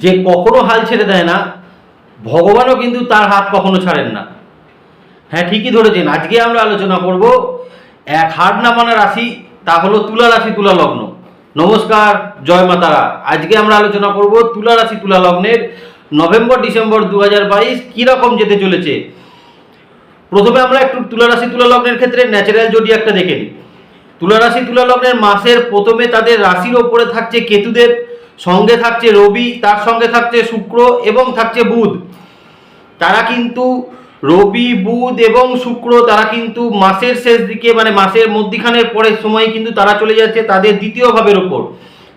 যে কখনো হাল ছেড়ে দেয় না, ভগবানও কিন্তু তার হাত কখনো ছাড়েন না। হ্যাঁ ঠিকই ধরেছেন। আজকে আমরা আলোচনা করব এক হার না মানা রাশি, তা হলো তুলা রাশি, তুলা লগ্ন। নমস্কার, জয় মাতারা আজকে আমরা আলোচনা করব তুলা রাশি, তুলা লগ্নের নভেম্বর, ডিসেম্বর দু হাজার বাইশ কীরকম যেতে চলেছে। প্রথমে আমরা একটু তুলা রাশি, তুলা লগ্নের ক্ষেত্রে ন্যাচারাল জোডিয়াকটা দেখে নিই। তুলা রাশি, তুলা লগ্নের মাসের প্রথমে তাদের রাশির ওপরে থাকছে কেতুদেব সঙ্গে থাকছে রবি, তার সঙ্গে থাকছে শুক্র এবং থাকছে বুধ। তারা কিন্তু রবি, বুধ এবং শুক্র, তারা কিন্তু মাসের শেষ দিকে মানে মাসের মধ্যিখানের পরের সময় কিন্তু তারা চলে যাচ্ছে তাদের দ্বিতীয় ভাবের ওপর।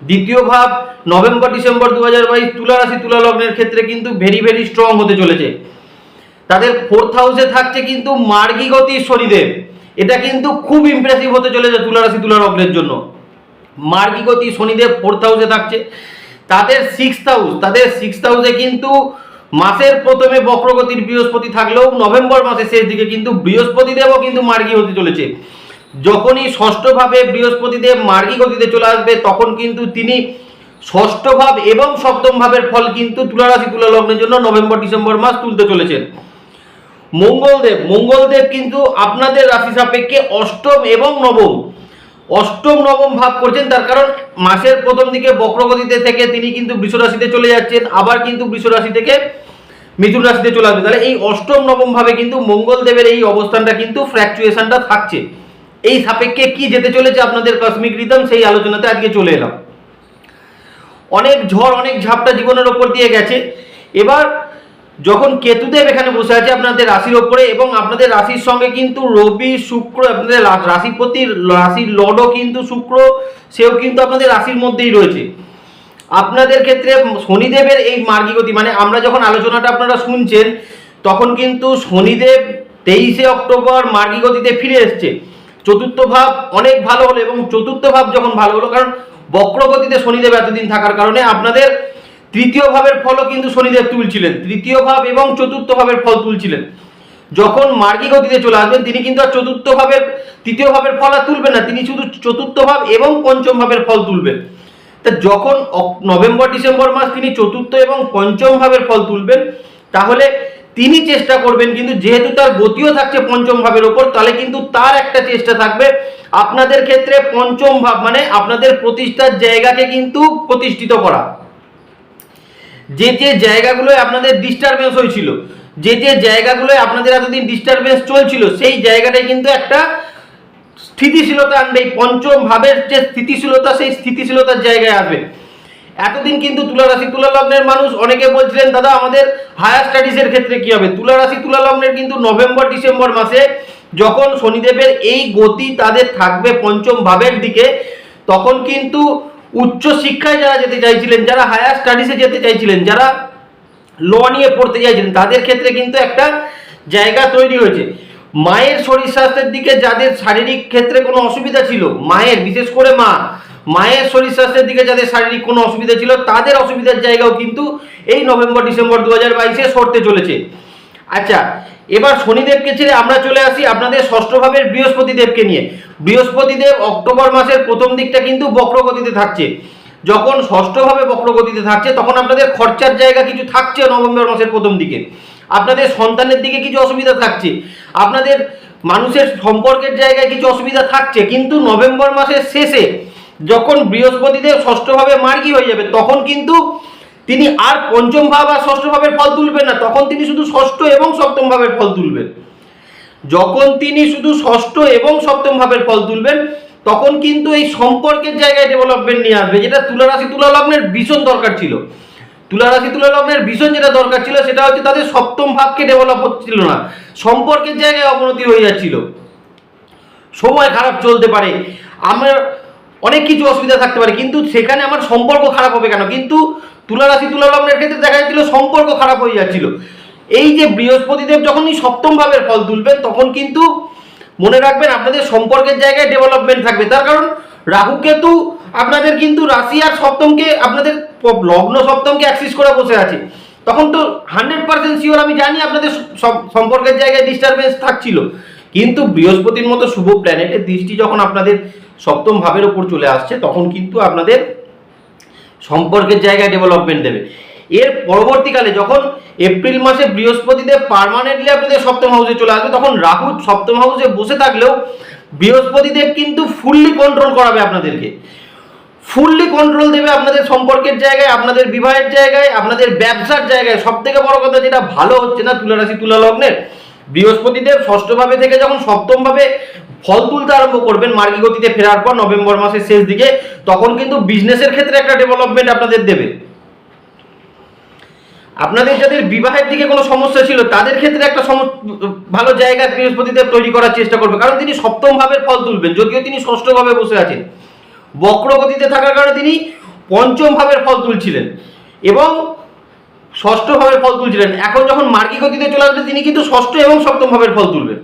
দ্বিতীয় ভাব নভেম্বর, ডিসেম্বর দু হাজার বাইশ তুলা রাশি, তুলা লগ্নের ক্ষেত্রে কিন্তু ভেরি ভেরি স্ট্রং হতে চলেছে। তাদের ফোর্থ হাউসে থাকছে কিন্তু মার্গী গতির শনিদেব। এটা কিন্তু খুব ইমপ্রেসিভ হতে চলেছে তুলা রাশি, তুলা লগ্নের জন্য। মার্গী শনিদেব ফোর্থ হাউসে থাকছে। তাদের সিক্সথ হাউস তাদের সিক্সথ হাউসে কিন্তু মাসের প্রথমে বক্রগতির বৃহস্পতি থাকলেও নভেম্বর মাসের শেষ দিকে কিন্তু বৃহস্পতি দেবও কিন্তু মার্গী হতে চলেছে। যখনই ষষ্ঠভাবে বৃহস্পতি দেব মার্গী গতিতে চলে আসবে, তখন কিন্তু তিনি ষষ্ঠ ভাব এবং সপ্তম ভাবের ফল কিন্তু তুলা রাশি তুলা লগ্নের জন্য নভেম্বর, ডিসেম্বর মাস তুলতে চলেছেন মঙ্গলদেব মঙ্গলদেব কিন্তু আপনাদের রাশি সাপেক্ষে অষ্টম এবং নবম। অষ্টম, নবম ভাব করছেন, তার কারণ মাসের প্রথম দিকে বক্রগতিতে থেকে তিনি কিন্তু বৃষ রাশিতে চলে যাচ্ছেন, আবার কিন্তু বৃষ রাশি থেকে মিথুন রাশিতে চলে আসবে। তাহলে এই অষ্টম, নবম ভাবে কিন্তু মঙ্গলদেবের এই অবস্থানটা কিন্তু ফ্র্যাকচুয়েশনটা থাকছে। এই সাপেক্ষে কি যেতে চলেছে আপনাদের কসমিক রিদম, সেই আলোচনাতে আজকে চলে এলাম। অনেক ঝড়, অনেক ঝাপটা জীবনের ওপর দিয়ে গেছে। এবার যখন কেতুদেব এখানে বসে আছে, আপনাদের রাশির ওপরে, এবং আপনাদের রাশির সঙ্গে কিন্তু রবি, শুক্র, আপনাদের রা- রাশিপতির রাশির লডও কিন্তু শুক্র, সেও কিন্তু আপনাদের রাশির মধ্যেই রয়েছে। আপনাদের ক্ষেত্রে শনিদেবের এই মার্গিগতি মানে আমরা যখন আলোচনাটা আপনারা শুনছেন, তখন কিন্তু শনিদেব তেইশে অক্টোবর মার্গিগতিতে ফিরে এসছে। চতুর্থ ভাব অনেক ভালো হলো, এবং চতুর্থ ভাব যখন ভালো হলো, কারণ বক্রগতিতে শনিদেব এতদিন থাকার কারণে আপনাদের তৃতীয় ভাবের ফলও কিন্তু শনিদেব তুলছিলেন। তৃতীয় ভাব এবং চতুর্থ ভাবের ফল তুলছিলেন। যখন মার্গী গতিতে চলে আসবেন, তিনি কিন্তু আর চতুর্থ ভাবের, তৃতীয় ভাবের ফল আর তুলবেন না, তিনি শুধু চতুর্থ ভাব এবং পঞ্চম ভাবের ফল তুলবেন। তা যখন নভেম্বর, ডিসেম্বর মাস তিনি চতুর্থ এবং পঞ্চম ভাবের ফল তুলবেন, তাহলে তিনি চেষ্টা করবেন কিন্তু যেহেতু তার গতিও থাকছে পঞ্চম ভাবের ওপর, তাহলে কিন্তু তার একটা চেষ্টা থাকবে। আপনাদের ক্ষেত্রে পঞ্চম ভাব মানে আপনাদের প্রতিষ্ঠার জায়গাকে কিন্তু প্রতিষ্ঠিত করা। যে যে জায়গাগুলোয় আপনাদের ডিস্টারবেন্স হয়েছিল, যে যে জায়গাগুলোয় আপনাদের এতদিন ডিস্টারবেন্স চলছিল, সেই জায়গাটায় কিন্তু একটা স্থিতিশীলতা আনবে, এই পঞ্চম ভাবের যে স্থিতিশীলতা, সেই স্থিতিশীলতার জায়গায় আসবে। এতদিন কিন্তু তুলা রাশি তুলা লগ্নের মানুষ অনেকে বলছিলেন, দাদা, আমাদের হায়ার স্টাডিজের ক্ষেত্রে কি হবে? তুলা রাশি তুলা লগ্নের কিন্তু নভেম্বর, ডিসেম্বর মাসে যখন শনিদেবের এই গতি তাদের থাকবে পঞ্চম ভাবের দিকে, তখন কিন্তু উচ্চ শিক্ষায় যারা যেতে চাইছিলেন, যারা হায়ার স্টাডিজে যেতে চাইছিলেন, যারা ল নিয়ে পড়তে চাইছিলেন, তাদের ক্ষেত্রে কিন্তু একটা জায়গা তৈরি হয়েছে। মায়ের শরীর স্বাস্থ্যের দিকে যাদের শারীরিক ক্ষেত্রে কোনো অসুবিধা ছিল, মায়ের, বিশেষ করে মা, মায়ের শরীর স্বাস্থ্যের দিকে যাদের শারীরিক কোনো অসুবিধা ছিল, তাদের অসুবিধার জায়গাও কিন্তু এই নভেম্বর ডিসেম্বর দু হাজার বাইশে সরতে চলেছে। আচ্ছা এবার শনিদেবকে ছেড়ে আমরা চলে আসি আপনাদের ষষ্ঠ ভাবের বৃহস্পতি দেবকে নিয়ে। বৃহস্পতি দেব অক্টোবর মাসের প্রথম দিকটা কিন্তু বক্রগতিতে থাকছে। যখন ষষ্ঠভাবে বক্রগতিতে থাকছে, তখন আপনাদের খরচার জায়গা কিছু থাকছে নভেম্বর মাসের প্রথম দিকে। আপনাদের সন্তানের দিকে কিছু অসুবিধা থাকছে। আপনাদের মানুষের সম্পর্কের জায়গায় কিছু অসুবিধা থাকছে। কিন্তু নভেম্বর মাসের শেষে যখন বৃহস্পতিদেব ষষ্ঠভাবে মার্গী হয়ে যাবে, তখন কিন্তু তিনি আর পঞ্চম ভাব আর ষষ্ঠ ভাবের ফল তুলবেন না। তখন তিনি শুধু ষষ্ঠ এবং সপ্তম ভাবের ফল তুলবেন। যখন তিনি শুধু ষষ্ঠ এবং সপ্তম ভাবের ফল তুলবেন, তখন কিন্তু এই সম্পর্কের জায়গায় ডেভেলপমেন্ট নিয়ে আসবে। যেটা তুলা রাশি তুলা লগ্নের ভীষণ দরকার ছিল। তুলা রাশি তুলা লগ্নের ভীষণ যেটা দরকার ছিল, সেটা হচ্ছে তাদের সপ্তম ভাবকে ডেভেলপ হচ্ছিল না। সম্পর্কের জায়গায় অবনতি হয়ে যাচ্ছিল। সময় খারাপ চলতে পারে। আমার অনেক কিছু অসুবিধা থাকতে পারে, কিন্তু সেখানে আমার সম্পর্ক খারাপ হবে কেন? কিন্তু তুলা রাশি তুলা লগ্নের ক্ষেত্রে দেখা যাচ্ছিল সম্পর্ক খারাপ হয়ে যাচ্ছিল। এই যে বৃহস্পতিদেব যখনই সপ্তম ভাবের ফল তুলবেন, তখন কিন্তু মনে রাখবেন আপনাদের সম্পর্কের জায়গায় ডেভেলপমেন্ট থাকবে। তার কারণ রাহু কেতু আপনাদের কিন্তু রাশি আর সপ্তমকে আপনাদের লগ্ন সপ্তমকে অ্যাক্সিস করে বসে আছে। তখন তো হান্ড্রেড পার্সেন্ট শিওর আমি জানি আপনাদের সম- সম্পর্কের জায়গায় ডিস্টারবেন্স থাকছিল। কিন্তু বৃহস্পতির মতো শুভ প্ল্যানেটের দৃষ্টি যখন আপনাদের সপ্তম ভাবের ওপর চলে আসছে, তখন কিন্তু আপনাদের সম্পর্কের জায়গায় ডেভেলপমেন্ট দেবে। এর পরবর্তীকালে যখন এপ্রিল মাসে বৃহস্পতিদেব পার্মানেন্টলি আপনাদের সপ্তম হাউসে চলে আসবে, তখন রাহু সপ্তম হাউসে বসে থাকলেও বৃহস্পতিদেব কিন্তু ফুললি কন্ট্রোল করাবে আপনাদেরকে। ফুললি কন্ট্রোল দেবে আপনাদের সম্পর্কের জায়গায়, আপনাদের বিবাহের জায়গায়, আপনাদের ব্যবসার জায়গায়। সব থেকে বড় কথা যেটা, ভালো হচ্ছে না তুলা রাশি তুলা লগ্নের? বৃহস্পতিদেব ষষ্ঠভাবে থেকে যখন সপ্তমভাবে ফল তুলতে আরম্ভ করবেন মার্গী গতিতে ফেরার পর নভেম্বর মাসের শেষ দিকে, তখন কিন্তু বিজনেসের ক্ষেত্রে একটা ডেভেলপমেন্ট আপনাদের দেবে। আপনাদের যাদের বিবাহের দিকে কোনো সমস্যা ছিল, তাদের ক্ষেত্রে একটা ভালো জায়গা বৃহস্পতিদেব তৈরি করার চেষ্টা করবে। কারণ তিনি সপ্তম ভাবের ফল তুলবেন, যদিও তিনি ষষ্ঠ ভাবে বসে আছেন। বক্রগতিতে থাকার কারণে তিনি পঞ্চম ভাবের ফল তুলছিলেন এবং ষষ্ঠ ভাবের ফল তুলছিলেন। এখন যখন মার্গী গতিতে চলে আসবে, তিনি কিন্তু ষষ্ঠ এবং সপ্তম ভাবের ফল তুলবেন।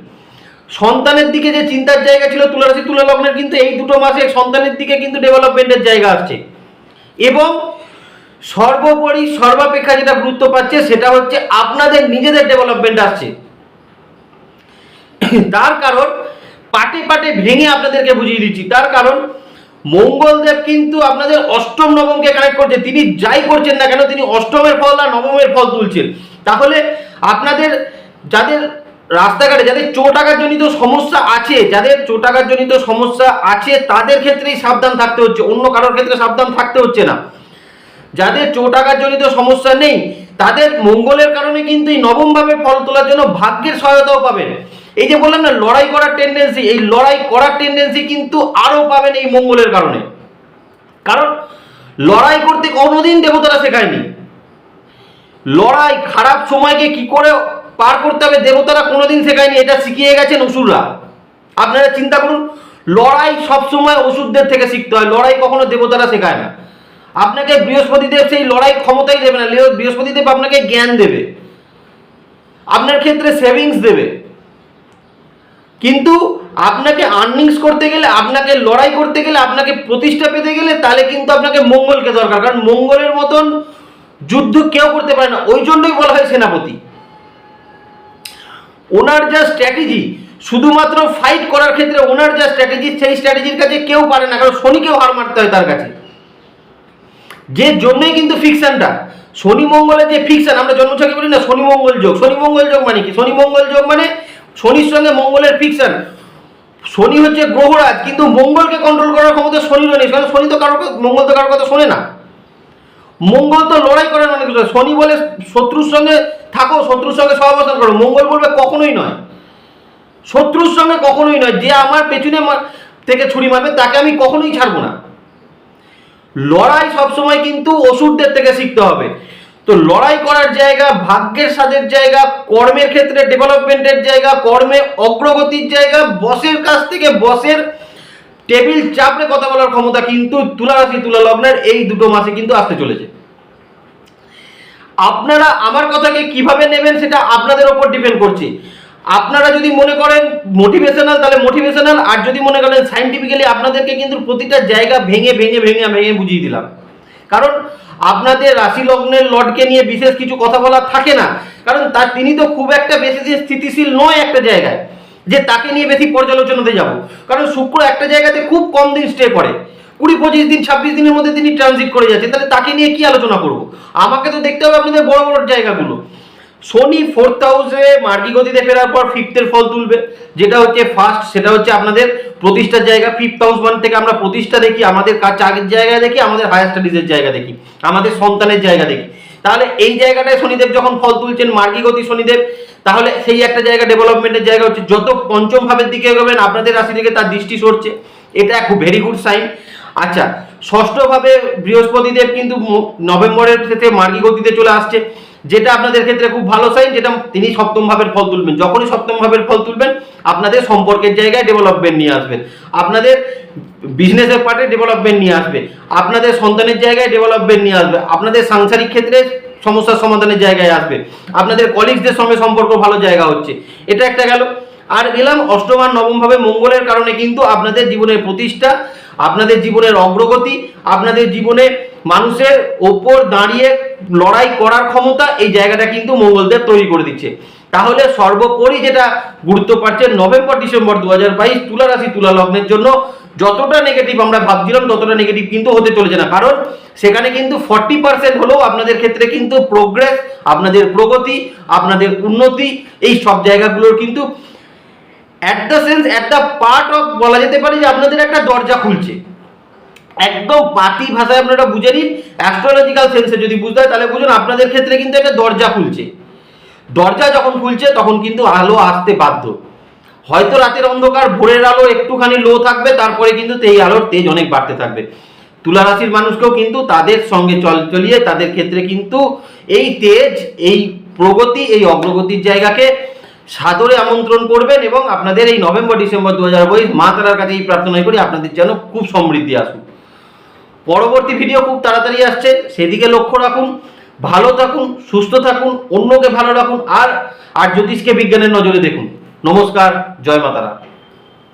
সন্তানের দিকে যে চিন্তার জায়গা ছিল তুলা রাশি তুলা লগ্নের কিন্তু এই দুটো মাসে সন্তানের দিকে কিন্তু ডেভেলপমেন্টের জায়গা আসছে। এবং সর্বোপরি সর্বাপেক্ষা যেটা গুরুত্ব পাচ্ছে, সেটা হচ্ছে আপনাদের নিজেদের ডেভেলপমেন্ট আসছে। তার কারণ পাটে পাটে ভেঙে আপনাদেরকে বুঝিয়ে দিচ্ছি। তার কারণ মঙ্গলদেব কিন্তু আপনাদের অষ্টম নবমকে কানেক্ট করছে। তিনি যাই করছেন না কেন, তিনি অষ্টমের ফল আর নবমের ফল তুলছেন। তাহলে আপনাদের যাদের রাস্তাঘাটে যাদের চোটাঘাত জনিত সমস্যা আছে, যাদের চোটাঘাত জনিত সমস্যা আছে, তাদের ক্ষেত্রেই সাবধান থাকতে হচ্ছে, অন্য কারোর ক্ষেত্রে সাবধান থাকতে হচ্ছে না। যাদের চোটাঘাত জনিত সমস্যা নেই, তাদের মঙ্গলের কারণে কিন্তু এই নবম ভাবে ফল তোলার জন্য ভাগ্যের সহায়তাও পাবেন। এই যে বললাম না, লড়াই করার টেন্ডেন্সি এই লড়াই করার টেন্ডেন্সি কিন্তু আরও পাবেন এই মঙ্গলের কারণে। কারণ, লড়াই করতে কোনোদিন দেবতারা শেখায়নি। লড়াই খারাপ সময়কে কি করে পার করতে হবে, দেবতারা কোনোদিন শেখায়নি, এটা শিখিয়ে গেছেন অসুররা। আপনারা চিন্তা করুন, লড়াই সবসময় ওষুধদের থেকে শিখতে হয়, লড়াই কখনো দেবতারা শেখায় না। আপনাকে বৃহস্পতিদেব সেই লড়াই ক্ষমতাই দেবে না বৃহস্পতিদেব আপনাকে জ্ঞান দেবে। আপনার ক্ষেত্রে সেভিংস দেবে। কিন্তু আপনাকে আর্নিংস করতে গেলে, আপনাকে লড়াই করতে গেলে, আপনাকে প্রতিষ্ঠা পেতে গেলে, তাহলে কিন্তু আপনাকে মঙ্গলকে দরকার। কারণ মঙ্গলের মতন যুদ্ধ কেউ করতে পারে না। ওই জন্যই বলা হয় সেনাপতি। ওনার যা স্ট্র্যাটেজি শুধুমাত্র ফাইট করার ক্ষেত্রে ওনার যা স্ট্র্যাটেজি সেই স্ট্র্যাটেজির কাছে কেউ পারে না, কারণ শনিকেও হার মারতে হয় তার কাছে। যে জন্যই কিন্তু ফিকশনটা শনি মঙ্গলের যে ফিকশন আমরা জন্মছকে বলি না শনি মঙ্গল যোগ। শনি মঙ্গল যোগ মানে কি? শনি মঙ্গল যোগ মানে শনির সঙ্গে মঙ্গলের ফিকশন শনি হচ্ছে গ্রহরাজ, কিন্তু মঙ্গলকে কন্ট্রোল করার ক্ষমতা শনিরও নেই, কারণ শনি তো কারোর মঙ্গল তো কারোর কথা শোনে না। মঙ্গল তো লড়াই করার কিছু। শনি বলে শত্রুর সঙ্গে থাকো, শত্রুর সঙ্গে সহাবস্থান করো। মঙ্গল বলবে, কখনোই নয়। শত্রুর সঙ্গে কখনোই নয়। যে আমার পেছনে থেকে ছুরি মারবে, তাকে আমি কখনোই ছাড়বো না। লড়াই সবসময় কিন্তু অসুরদের থেকে শিখতে হবে। তো লড়াই করার জায়গা, ভাগ্যের স্বাদের জায়গা, কর্মের ক্ষেত্রে ডেভেলপমেন্টের জায়গা, কর্মে অগ্রগতির জায়গা বসের কাছ থেকে বসের টেবিল চাপড়ে কথা বলার ক্ষমতা কিন্তু তুলা রাশি তুলা লগ্নের এই দুটো মাসে কিন্তু আসতে চলেছে। আপনারা আমার কথাকে কীভাবে নেবেন সেটা আপনাদের ওপর ডিপেন্ড করছে। আপনারা যদি মনে করেন মোটিভেশনাল তাহলে মোটিভেশনাল আর যদি মনে করেন সাইন্টিফিক্যালি আপনাদেরকে কিন্তু প্রতিটা জায়গা ভেঙে ভেঙে ভেঙে ভেঙে বুঝিয়ে দিলাম। কারণ আপনাদের রাশি লগ্নের লর্ডকে নিয়ে বিশেষ কিছু কথা বলা থাকে না। কারণ তার তিনি তো খুব একটা বেশি স্থিতিশীল নয় একটা জায়গায়। যে তাকে নিয়ে বেশি পর্যালোচনাতে যাব। কারণ শুক্র একটা জায়গাতে খুব কম দিন স্টে করে। কুড়ি, পঁচিশ দিন, ছাব্বিশ দিনের মধ্যে তিনি ট্রানজিট করে যাচ্ছেন। তাহলে তাকে নিয়ে কি আলোচনা করব? আমাকে তো দেখতে হবে আপনাদের বড় বড় জায়গাগুলো। শনি ফোর্থ হাউসে মার্গী গতিতে ফেরার পর ফিফথের ফল তুলবে। যেটা হচ্ছে ফার্স্ট সেটা হচ্ছে আপনাদের প্রতিষ্ঠার জায়গা। ফিফথ হাউস মান থেকে আমরা প্রতিষ্ঠা দেখি, আমাদের কাজ আগের জায়গা দেখি, আমাদের হায়ার স্টাডিজের জায়গা দেখি, আমাদের সন্তানের জায়গা দেখি। তাহলে এই জায়গাটায় শনিদেব যখন ফল তুলছেন, মার্গী গতি শনিদেব তাহলে সেই একটা জায়গা ডেভেলপমেন্টের জায়গা হচ্ছে, যত পঞ্চম ভাবের দিকে এগোবেন, আপনাদের রাশি থেকে তার দৃষ্টি সরছে। এটা খুব ভেরি গুড সাইন আচ্ছা ষষ্ঠভাবে বৃহস্পতিদেব কিন্তু নভেম্বরের থেকে মার্গী গতিতে চলে আসছে, যেটা আপনাদের ক্ষেত্রে খুব ভালো সাইন যেটা তিনি সপ্তম ভাবের ফল তুলবেন। যখনই সপ্তম ভাবের ফল তুলবেন, আপনাদের সম্পর্কের জায়গায় ডেভেলপমেন্ট নিয়ে আসবেন। আপনাদের বিজনেসের পার্টে ডেভেলপমেন্ট নিয়ে আসবে। আপনাদের সন্তানের জায়গায় ডেভেলপমেন্ট নিয়ে আসবে। আপনাদের সাংসারিক ক্ষেত্রে সমস্যার সমাধানের জায়গায় আসবে। আপনাদের কলিগসদের সঙ্গে সম্পর্ক ভালো জায়গা হচ্ছে। এটা একটা গেল। আর গেলাম অষ্টম আর নবম ভাবে মঙ্গলের কারণে কিন্তু আপনাদের জীবনের প্রতিষ্ঠা, আপনাদের জীবনের অগ্রগতি, আপনাদের জীবনে মানুষের ওপর দাঁড়িয়ে লড়াই করার ক্ষমতা এই জায়গাটা কিন্তু মঙ্গলদের তৈরি করে দিচ্ছে। তাহলে সর্বোপরি যেটা গুরুত্ব পাচ্ছে, নভেম্বর, ডিসেম্বর দু হাজার বাইশ তুলা রাশি তুলা লগ্নের জন্য যতটা নেগেটিভ আমরা ভাবছিলাম, ততটা নেগেটিভ কিন্তু হতে চলেছে না। কারণ সেখানে কিন্তু ফর্টি পার্সেন্ট হলেও আপনাদের ক্ষেত্রে কিন্তু প্রোগ্রেস আপনাদের প্রগতি, আপনাদের উন্নতি, এই সব জায়গাগুলোর কিন্তু at the sense at the part of বলা যেতে পারে যে আপনাদের একটা দরজা খুলছে। একদম পাতি ভাষায় আপনারা বুঝে নিন অ্যাস্ট্রোলজিক্যাল সেন্সে যদি বুঝতে হয়, তাহলে বুঝুন আপনাদের ক্ষেত্রে কিন্তু একটা দরজা খুলছে। দরজা যখন খুলছে, তখন কিন্তু আলো আসতে বাধ্য। হয়তো রাতের অন্ধকার, ভোরের আলো একটুখানি লো থাকবে, তারপরে কিন্তু এই আলোর তেজ অনেক বাড়তে থাকবে। তুলা রাশির মানুষকেও কিন্তু তাদের সঙ্গে চল, চলিয়ে তাদের ক্ষেত্রে কিন্তু এই তেজ, এই প্রগতি, এই অগ্রগতির জায়গাকে সাদরে আমন্ত্রণ করবেন এবং আপনাদের এই নভেম্বর, ডিসেম্বর দু হাজার বাইশ মা তারার কাছে এই প্রার্থনা করি, আপনাদের যেন খুব সমৃদ্ধি আসুক। পরবর্তী ভিডিও খুব তাড়াতাড়ি আসছে, সেদিকে লক্ষ্য রাখুন, ভালো থাকুন, সুস্থ থাকুন, অন্যকে ভালো রাখুন, আর আর জ্যোতিষকে বিজ্ঞানের নজরে দেখুন। নমস্কার জয় মাতারা।